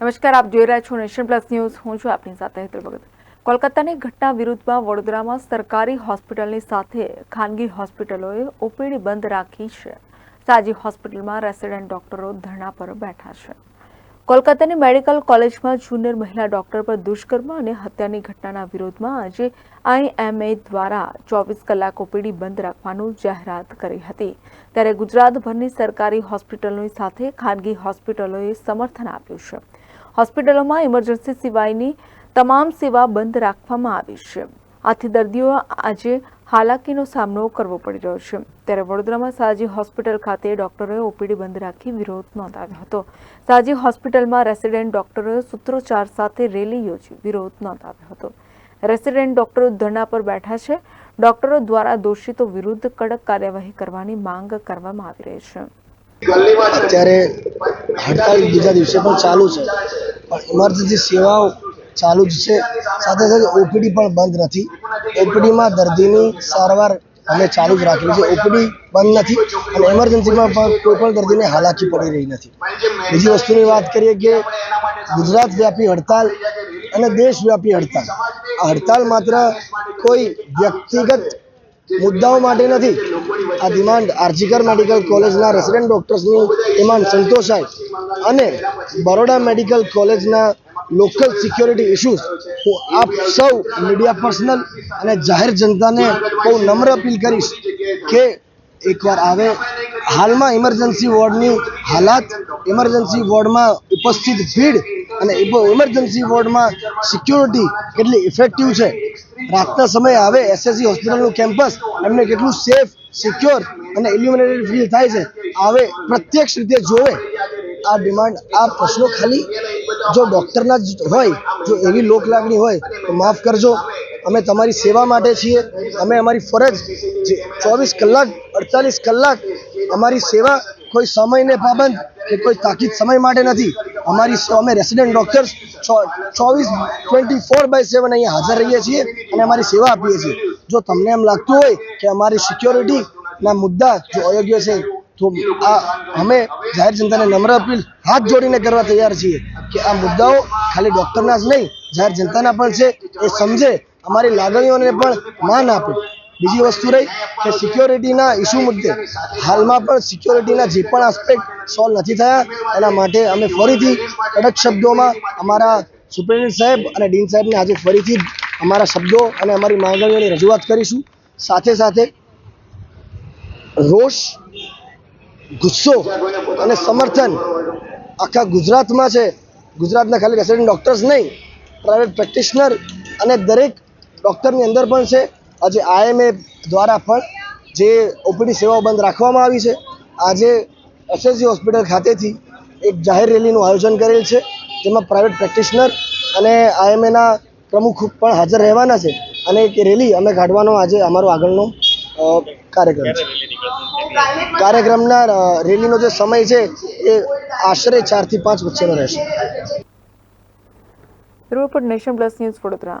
નમસ્કાર, આપ જોઈ રહ્યા છો નેશન પ્લસ ન્યૂઝ. હું છું આપની સાથે હેતલ ભગત. કોલકાતાની ઘટના વિરુદ્ધમાં વડોદરામાં સરકારી હોસ્પિટલની સાથે ખાનગી હોસ્પિટલોએ ઓપીડી બંધ રાખી છે. સાજી હોસ્પિટલમાં રેસિડેન્ટ ડોક્ટરો ધરણા પર બેઠા છે. કોલકાતાની મેડિકલ કોલેજમાં જુનિયર મહિલા ડોક્ટર પર દુષ્કર્મ અને હત્યાની ઘટનાના વિરોધમાં આજે આઈએમએ દ્વારા ચોવીસ કલાક ઓપીડી બંધ રાખવાનું જાહેરાત કરી હતી. ત્યારે ગુજરાતભરની સરકારી હોસ્પિટલોની સાથે ખાનગી હોસ્પિટલોએ સમર્થન આપ્યું છે. હોસ્પિટલોમાં ઇમરજન્સી સિવાયની તમામ સેવા બંધ રાખવામાં આવી છે. આથી દર્દીઓ આજે હાલાકીનો સામનો કરવો પડી રહ્યો છે. ત્યારે વડોદરામાં સાજી હોસ્પિટલ ખાતે ડોક્ટરોએ ઓપીડી બંધ રાખી વિરોધ નોંધાવ્યો હતો. સાજી હોસ્પિટલમાં રેસિડેન્ટ ડોક્ટરોએ સૂત્રોચ્ચાર સાથે રેલી યોજી વિરોધ નોંધાવ્યો હતો. રેસિડેન્ટ ડોક્ટરો ધરણા પર બેઠા છે. ડોક્ટરો દ્વારા દોષિતો વિરુદ્ધ કડક કાર્યવાહી કરવાની માંગ કરવામાં આવી રહી છે. અત્યારે હડતાળ બીજા દિવસે પણ ચાલુ છે. પણ ઇમરજન્સી સેવાઓ ચાલુ જ છે. સાથે સાથે ઓપીડી પણ બંધ નથી. ઓપીડીમાં દર્દીની સારવાર અમે ચાલુ જ રાખેલી છે. ઓપીડી બંધ નથી અને ઇમરજન્સીમાં પણ કોઈ પણ દર્દીને હાલાકી પડી રહી નથી. બીજી વસ્તુની વાત કરીએ કે ગુજરાત વ્યાપી હડતાલ અને દેશવ્યાપી હડતાલ. આ હડતાલ માત્ર કોઈ વ્યક્તિગત મુદ્દાઓ માટે નથી. આ ડિમાન્ડ આરજીકર મેડિકલ કોલેજના રેસિડેન્ટ ડૉક્ટર્સની ડિમાન્ડ સંતોષાય. અને બરોડા મેડિકલ કોલેજના લોકલ સિક્યોરિટી ઇશ્યુઝ આપ સૌ મીડિયા પર્સનલ અને જાહેર જનતાને બહુ નમ્ર અપીલ કરીશ કે એકવાર આવે હાલમાં ઇમરજન્સી વોર્ડની હાલાત ઇમરજન્સી વોર્ડમાં ઉપસ્થિત ભીડ અને ઇમરજન્સી વોર્ડમાં સિક્યોરિટી કેટલી ઇફેક્ટિવ છે. રાતના સમયે આવે એસએસસી હોસ્પિટલનું કેમ્પસ એમને કેટલું સેફ સિક્યોર અને ઇલ્યુમિનેટેડ ફીલ થાય છે. આવે, પ્રત્યક્ષ રીતે જોવે. આ ડિમાન્ડ આ પ્રશ્નો ખાલી જો ડૉક્ટરના જ હોય, જો એવી લોક લાગણી હોય, તો માફ કરજો. અમે તમારી સેવા માટે છીએ. અમે અમારી ફરજ ચોવીસ કલાક, અડતાલીસ કલાક અમારી સેવા કોઈ સમયને પાબંદ કે કોઈ તાકીદ સમય માટે નથી. અમારી અમે રેસિડેન્ટ ડોક્ટર્સ ચોવીસ ટ્વેન્ટી ફોર બાય સેવન અહીંયા હાજર રહીએ છીએ અને અમારી સેવા આપીએ છીએ. જો તમને એમ લાગતું હોય કે અમારી સિક્યોરિટીના મુદ્દા જો અયોગ્ય છે, તો આ અમે જાહેર જનતાને નમ્ર અપીલ, હાથ જોડીને કરવા તૈયાર છીએ કે આ મુદ્દાઓ ખાલી ડૉક્ટરના જ નહીં, જાહેર જનતાના પણ છે. એ સમજે અમારી લાગણીઓને પણ માન આપે. બીજી વસ્તુ રહી કે સિક્યોરિટીના ઇસ્યુ મુદ્દે હાલમાં પણ સિક્યોરિટીના જે પણ આસ્પેક્ટ સોલ્વ નથી થયા, એના માટે અમે ફરીથી કડક શબ્દોમાં અમારા સુપ્રિન્ટેન્ડન્ટ સાહેબ અને ડીન સાહેબને આજે ફરીથી અમારા શબ્દો અને અમારી માંગણીઓની રજૂઆત કરીશું. સાથે સાથે રોષ, ગુસ્સો અને સમર્થન આખા ગુજરાતમાં છે. ગુજરાતના ખાલી રેસિડેન્ટ ડૉક્ટર્સ નહીં પ્રાઇવેટ પ્રેક્ટિશનર અને દરેક ડૉક્ટરની અંદર પણ છે. આજે આઈએમએ દ્વારા પણ જે ઓપીડી સેવાઓ બંધ રાખવામાં આવી છે. આજે એસએસજી હોસ્પિટલ ખાતેથી એક જાહેર રેલીનું આયોજન કરેલ છે. જેમાં પ્રાઇવેટ પ્રેક્ટિશનર અને આઈએમએના પ્રમુખ પણ હાજર રહેવાના છે અને એક રેલી અમે કાઢવાનો આજે અમારો આગળનો કાર્યક્રમ છે. કાર્યક્રમના રેલીનો જે સમય છે એ આશરે ચારથી પાંચ વચ્ચેનો રહેશે. Report nation plus news Vadodara.